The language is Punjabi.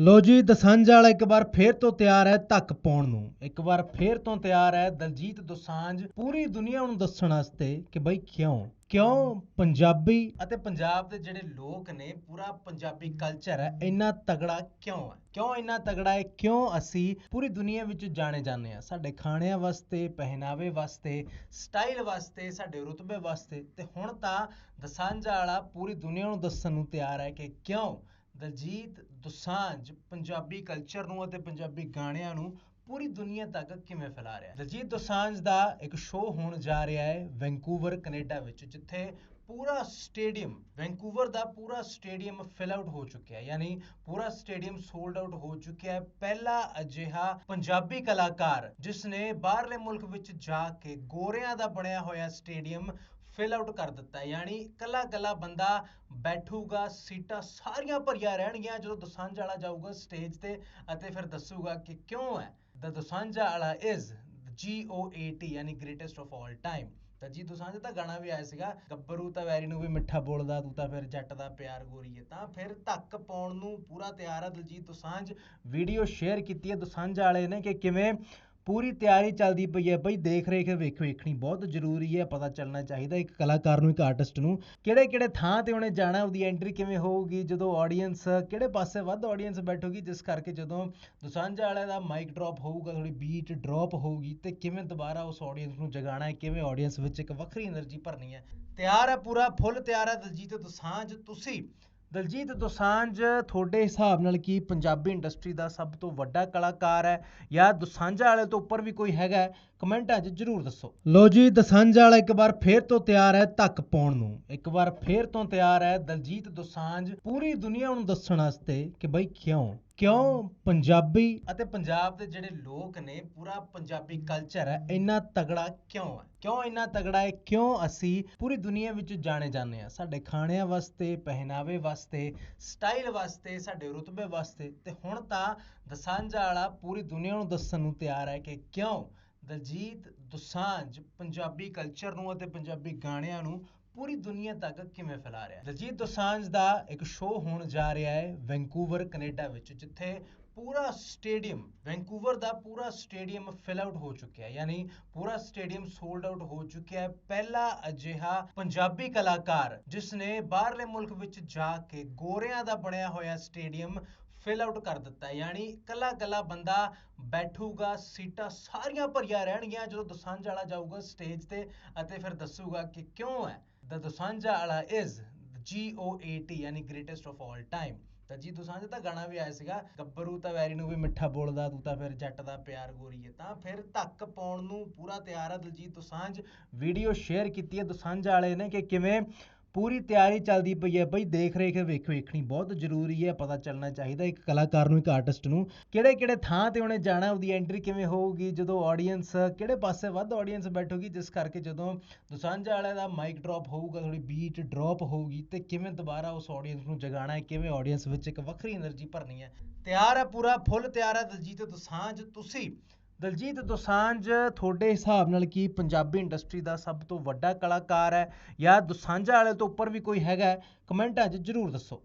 ਲੋ ਜੀ ਦਸਾਂਝ ਵਾਲਾ ਇੱਕ ਵਾਰ ਫੇਰ ਤੋਂ ਤਿਆਰ ਹੈ ਧੱਕ ਪਾਉਣ ਨੂੰ। ਇੱਕ ਵਾਰ ਫੇਰ ਤੋਂ ਤਿਆਰ ਹੈ ਦਲਜੀਤ ਦੋਸਾਂਝ ਪੂਰੀ ਦੁਨੀਆ ਨੂੰ ਦੱਸਣ ਵਾਸਤੇ ਕਿ ਬਈ ਕਿਉਂ? ਕਿਉਂ ਪੰਜਾਬੀ ਅਤੇ ਪੰਜਾਬ ਦੇ ਜਿਹੜੇ ਲੋਕ ਨੇ, ਪੂਰਾ ਪੰਜਾਬੀ ਕਲਚਰ ਹੈ, ਇੰਨਾ ਤਗੜਾ ਕਿਉਂ ਹੈ? ਕਿਉਂ ਇੰਨਾ ਤਗੜਾ ਹੈ? ਕਿਉਂ ਅਸੀਂ ਪੂਰੀ ਦੁਨੀਆ ਵਿੱਚ ਜਾਣੇ ਜਾਂਦੇ ਆ ਸਾਡੇ ਖਾਣਿਆਂ ਵਾਸਤੇ, ਪਹਿਨਾਵੇ ਵਾਸਤੇ ਸਟਾਈਲ ਵਾਸਤੇ, ਸਾਡੇ ਰੁਤਬੇ ਵਾਸਤੇ। ਤੇ ਹੁਣ ਤਾਂ ਦਸਾਂਝ ਵਾਲਾ ਪੂਰੀ ਦੁਨੀਆ ਨੂੰ ਦੱਸਣ ਨੂੰ ਤਿਆਰ ਹੈ ਕਿ ਕਿਉਂ ਦਲਜੀਤ ਦੋਸਾਂਝ ਪੰਜਾਬੀ ਕਲਚਰ ਨੂੰ ਅਤੇ ਪੰਜਾਬੀ ਗਾਣਿਆਂ ਨੂੰ ਪੂਰੀ ਦੁਨੀਆ ਤੱਕ ਕਿਵੇਂ ਫੈਲਾ ਰਿਹਾ ਹੈ? ਦਲਜੀਤ ਦੋਸਾਂਝ ਦਾ ਇੱਕ ਸ਼ੋਅ ਹੋਣ ਜਾ ਰਿਹਾ ਹੈ ਵੈਂਕੂਵਰ, ਕੈਨੇਡਾ ਵਿੱਚ, ਜਿੱਥੇ ਪੂਰਾ ਸਟੇਡੀਅਮ, ਵੈਂਕੂਵਰ ਦਾ ਪੂਰਾ ਸਟੇਡੀਅਮ ਫਿਲ ਆਊਟ ਹੋ ਚੁੱਕਿਆ ਹੈ। ਯਾਨੀ ਪੂਰਾ ਸਟੇਡੀਅਮ ਸੋਲਡ ਆਊਟ ਹੋ ਚੁੱਕਿਆ ਹੈ। ਪਹਿਲਾ ਅਜਿਹਾ ਪੰਜਾਬੀ ਕਲਾਕਾਰ ਜਿਸ ਨੇ ਬਾਹਰਲੇ ਮੁਲਕ ਵਿੱਚ ਜਾ ਕੇ ਗੋਰਿਆਂ ਦਾ ਬਣਿਆ ਹੋਇਆ ਸਟੇਡੀਅਮ ਫਿਲ ਆਊਟ ਕਰ ਦਿੱਤਾ ਯਾਨੀ ਕੱਲਾ ਕੱਲਾ ਬੰਦਾ ਬੈਠੂਗਾ, ਸੀਟਾਂ ਸਾਰੀਆਂ ਭਰੀਆਂ ਰਹਿਣਗੀਆਂ ਜਦੋਂ ਦਸਾਂਝ ਵਾਲਾ ਜਾਊਗਾ ਸਟੇਜ ਤੇ ਅਤੇ ਫਿਰ ਦੱਸੂਗਾ ਕਿ ਕਿਉਂ ਹੈ? ਦ ਦਸਾਂਝ ਵਾਲਾ ਇਜ਼ G ਯਾਨੀ ਗ੍ਰੇਟੈਸਟ ਆਫ ਆਲ ਟਾਈਮ ਤਾਂ ਜੀ ਦਸਾਂਝ ਦਾ ਗਾਣਾ ਵੀ ਆਇਆ ਸੀਗਾ, ਗੱਭਰੂ ਤਾਂ ਵੈਰੀ ਨੂੰ ਵੀ ਮਿੱਠਾ ਬੋਲਦਾ, ਤੂੰ ਤਾਂ ਫਿਰ ਜੱਟ ਦਾ ਪਿਆਰ ਗੋਰੀਏ ਤਾਂ ਫਿਰ ਧੱਕ ਪਾਉਣ ਨੂੰ ਪੂਰਾ ਤਿਆਰ ਹੈ ਦਲਜੀਤ ਦੋਸਾਂਝ। ਵੀਡੀਓ ਸ਼ੇਅਰ ਕੀਤੀ ਹੈ ਦੋਸਾਂਝ ਵਾਲੇ ਨੇ ਕਿ ਕਿਵੇਂ ਪੂਰੀ ਤਿਆਰੀ ਚੱਲਦੀ ਪਈ ਹੈ। ਬਈ ਦੇਖ ਰੇਖ ਵੇਖੋ, ਵੇਖਣੀ ਬਹੁਤ ਜ਼ਰੂਰੀ ਹੈ। ਪਤਾ ਚੱਲਣਾ ਚਾਹੀਦਾ ਇੱਕ ਕਲਾਕਾਰ ਨੂੰ, ਇੱਕ ਆਰਟਿਸਟ ਨੂੰ ਕਿਹੜੇ ਕਿਹੜੇ ਥਾਂ ਤੇ ਉਹਨੇ ਜਾਣਾ, ਉਹਦੀ ਐਂਟਰੀ ਕਿਵੇਂ ਹੋਊਗੀ, ਜਦੋਂ ਆਡੀਅנס ਕਿਹੜੇ ਪਾਸੇ ਵੱਧ ਆਡੀਅנס ਬੈਠੂਗੀ, ਜਿਸ ਕਰਕੇ ਜਦੋਂ ਦੁਸਾਂਝਾ ਵਾਲੇ ਦਾ ਮਾਈਕ ਡ੍ਰੌਪ ਹੋਊਗਾ ਥੋੜੀ ਬੀਟ ਡ੍ਰੌਪ ਹੋਊਗੀ, ਤੇ ਕਿਵੇਂ ਦੁਬਾਰਾ ਉਸ ਆਡੀਅנס ਨੂੰ ਜਗਾਣਾ ਹੈ, ਕਿਵੇਂ ਆਡੀਅנס ਵਿੱਚ ਇੱਕ ਵੱਖਰੀ એનર્ਜੀ ਭਰਨੀ ਹੈ। ਤਿਆਰ ਹੈ ਪੂਰਾ ਫੁੱਲ ਤਿਆਰ ਹੈ ਦਲਜੀਤ ਦੁਸਾਂਝ, ਤੁਸੀਂ ਦਲਜੀਤ ਦੋਸਾਂਝ, ਤੁਹਾਡੇ ਹਿਸਾਬ ਨਾਲ ਕੀ ਪੰਜਾਬੀ ਇੰਡਸਟਰੀ ਦਾ ਸਭ ਤੋਂ ਵੱਡਾ ਕਲਾਕਾਰ ਹੈ ਜਾਂ ਦੋਸਾਂਝਾ ਵਾਲੇ ਤੋਂ ਉੱਪਰ ਵੀ ਕੋਈ ਹੈਗਾ ਕਮੈਂਟਾਂ 'ਚ ਜਰੂਰ ਦੱਸੋ। ਲੋ ਜੀ, ਦਸਾਂਝਾ ਵਾਲਾ ਇੱਕ ਵਾਰ ਫੇਰ ਤੋਂ ਤਿਆਰ ਹੈ ਧੱਕ ਪਾਉਣ ਨੂੰ। ਇੱਕ ਵਾਰ ਫੇਰ ਤੋਂ ਤਿਆਰ ਹੈ ਦਲਜੀਤ ਦੋਸਾਂਝ। ਪੂਰੀ ਦੁਨੀਆ ਨੂੰ ਦੱਸਣ ਵਾਸਤੇ ਕਿ ਬਈ ਕਿਉਂ? ਕਿਉਂ ਪੰਜਾਬੀ ਅਤੇ ਪੰਜਾਬ ਦੇ ਜਿਹੜੇ ਲੋਕ ਨੇ ਪੂਰਾ ਪੰਜਾਬੀ ਕਲਚਰ ਹੈ ਇੰਨਾ ਤਗੜਾ ਕਿਉਂ ਹੈ? ਕਿਉਂ ਇੰਨਾ ਤਗੜਾ ਹੈ? ਕਿਉਂ ਅਸੀਂ ਪੂਰੀ ਦੁਨੀਆ ਵਿੱਚ ਜਾਣੇ ਜਾਂਦੇ ਆ ਸਾਡੇ ਖਾਣਿਆਂ ਵਾਸਤੇ ਪਹਿਨਾਵੇ ਵਾਸਤੇ ਸਟਾਈਲ ਵਾਸਤੇ ਸਾਡੇ ਰੁਤਬੇ ਵਾਸਤੇ ਤੇ ਹੁਣ ਤਾਂ ਦਸਾਂਝਾ ਵਾਲਾ ਪੂਰੀ ਦੁਨੀਆ ਨੂੰ ਦੱਸਣ ਨੂੰ ਤਿਆਰ ਹੈ ਕਿ ਕਿਉਂ ਦਲਜੀਤ ਦੋਸਾਂਝ ਪੰਜਾਬੀ ਕਲਚਰ ਨੂੰ ਅਤੇ ਪੰਜਾਬੀ ਗਾਣਿਆਂ ਨੂੰ ਪੂਰੀ ਦੁਨੀਆ ਤੱਕ ਕਿਵੇਂ ਫੈਲਾ ਰਿਹਾ ਹੈ? ਦਲਜੀਤ ਦੋਸਾਂਝ ਦਾ ਇੱਕ ਸ਼ੋਅ ਹੋਣ ਜਾ ਰਿਹਾ ਹੈ ਵੈਂਕੂਵਰ, ਕੈਨੇਡਾ ਵਿੱਚ, ਜਿੱਥੇ ਪੂਰਾ ਸਟੇਡੀਅਮ, ਵੈਂਕੂਵਰ ਦਾ ਪੂਰਾ ਸਟੇਡੀਅਮ ਫਿਲ ਆਊਟ ਹੋ ਚੁੱਕਿਆ ਹੈ। ਯਾਨੀ ਪੂਰਾ ਸਟੇਡੀਅਮ ਸੋਲਡ ਆਊਟ ਹੋ ਚੁੱਕਿਆ ਹੈ। ਪਹਿਲਾ ਅਜਿਹਾ ਪੰਜਾਬੀ ਕਲਾਕਾਰ ਜਿਸ ਨੇ ਬਾਹਰਲੇ ਮੁਲਕ ਵਿੱਚ ਜਾ ਕੇ ਗੋਰਿਆਂ ਦਾ ਬਣਿਆ ਹੋਇਆ ਸਟੇਡੀਅਮ ਫਿਲ ਆਊਟ ਕਰ ਦਿੱਤਾ ਯਾਨੀ ਕੱਲਾ ਕੱਲਾ ਬੰਦਾ ਬੈਠੂਗਾ, ਸੀਟਾਂ ਸਾਰੀਆਂ ਭਰੀਆਂ ਰਹਿਣਗੀਆਂ ਜਦੋਂ ਦਸਾਂਝ ਵਾਲਾ ਜਾਊਗਾ ਸਟੇਜ ਤੇ ਅਤੇ ਫਿਰ ਦੱਸੂਗਾ ਕਿ ਕਿਉਂ ਹੈ। ਦ ਦਸਾਂਝਾ ਵਾਲਾ ਇਜ਼ G ਯਾਨੀ ਗ੍ਰੇਟੈਸਟ ਆਫ ਆਲ ਟਾਈਮ ਤਾਂ ਜੀ ਦੋਸਾਂਝ ਦਾ ਗਾਣਾ ਵੀ ਆਇਆ ਸੀਗਾ, ਗੱਭਰੂ ਤਾਂ ਵੈਰੀ ਨੂੰ ਵੀ ਮਿੱਠਾ ਬੋਲਦਾ, ਤੂੰ ਤਾਂ ਫਿਰ ਜੱਟ ਦਾ ਪਿਆਰ ਗੋਰੀਏ ਤਾਂ ਫਿਰ ਧੱਕ ਪਾਉਣ ਨੂੰ ਪੂਰਾ ਤਿਆਰ ਹੈ ਦਲਜੀਤ ਦੋਸਾਂਝ। ਵੀਡੀਓ ਸ਼ੇਅਰ ਕੀਤੀ ਹੈ ਦੋਸਾਂਝ ਵਾਲੇ ਨੇ ਕਿ ਕਿਵੇਂ ਪੂਰੀ ਤਿਆਰੀ ਚੱਲਦੀ ਪਈ ਹੈ। ਬਈ ਦੇਖ, ਰੇਖ, ਵੇਖ, ਵੇਖਣੀ ਬਹੁਤ ਜ਼ਰੂਰੀ ਹੈ। ਪਤਾ ਚੱਲਣਾ ਚਾਹੀਦਾ ਇੱਕ ਕਲਾਕਾਰ ਨੂੰ, ਇੱਕ ਆਰਟਿਸਟ ਨੂੰ ਕਿਹੜੇ ਕਿਹੜੇ ਥਾਂ ਤੇ ਉਹਨੇ ਜਾਣਾ, ਉਹਦੀ ਐਂਟਰੀ ਕਿਵੇਂ ਹੋਊਗੀ, ਜਦੋਂ ਆਡੀਅנס ਕਿਹੜੇ ਪਾਸੇ ਵੱਧ ਆਡੀਅנס ਬੈਠੂਗੀ, ਜਿਸ ਕਰਕੇ ਜਦੋਂ ਦੁਸਾਂਝਾ ਵਾਲੇ ਦਾ ਮਾਈਕ ਡ੍ਰੌਪ ਹੋਊਗਾ ਥੋੜੀ ਬੀਟ ਡ੍ਰੌਪ ਹੋਊਗੀ, ਤੇ ਕਿਵੇਂ ਦੁਬਾਰਾ ਉਸ ਆਡੀਅנס ਨੂੰ ਜਗਾਣਾ ਹੈ, ਕਿਵੇਂ ਆਡੀਅנס ਵਿੱਚ ਇੱਕ ਵੱਖਰੀ એનર્ਜੀ ਭਰਨੀ ਹੈ। ਤਿਆਰ ਹੈ ਪੂਰਾ ਫੁੱਲ ਤਿਆਰ ਹੈ ਦਲਜੀਤ ਦੁਸਾਂਝ, ਤੁਸੀਂ ਦਲਜੀਤ ਦੋਸਾਂਝ, ਤੁਹਾਡੇ ਹਿਸਾਬ ਨਾਲ ਕੀ ਪੰਜਾਬੀ ਇੰਡਸਟਰੀ ਦਾ ਸਭ ਤੋਂ ਵੱਡਾ ਕਲਾਕਾਰ ਹੈ ਜਾਂ ਦੋਸਾਂਝਾਂ ਵਾਲੇ ਤੋਂ ਉੱਪਰ ਵੀ ਕੋਈ ਹੈਗਾ ਕਮੈਂਟਾਂ 'ਚ ਜਰੂਰ ਦੱਸੋ।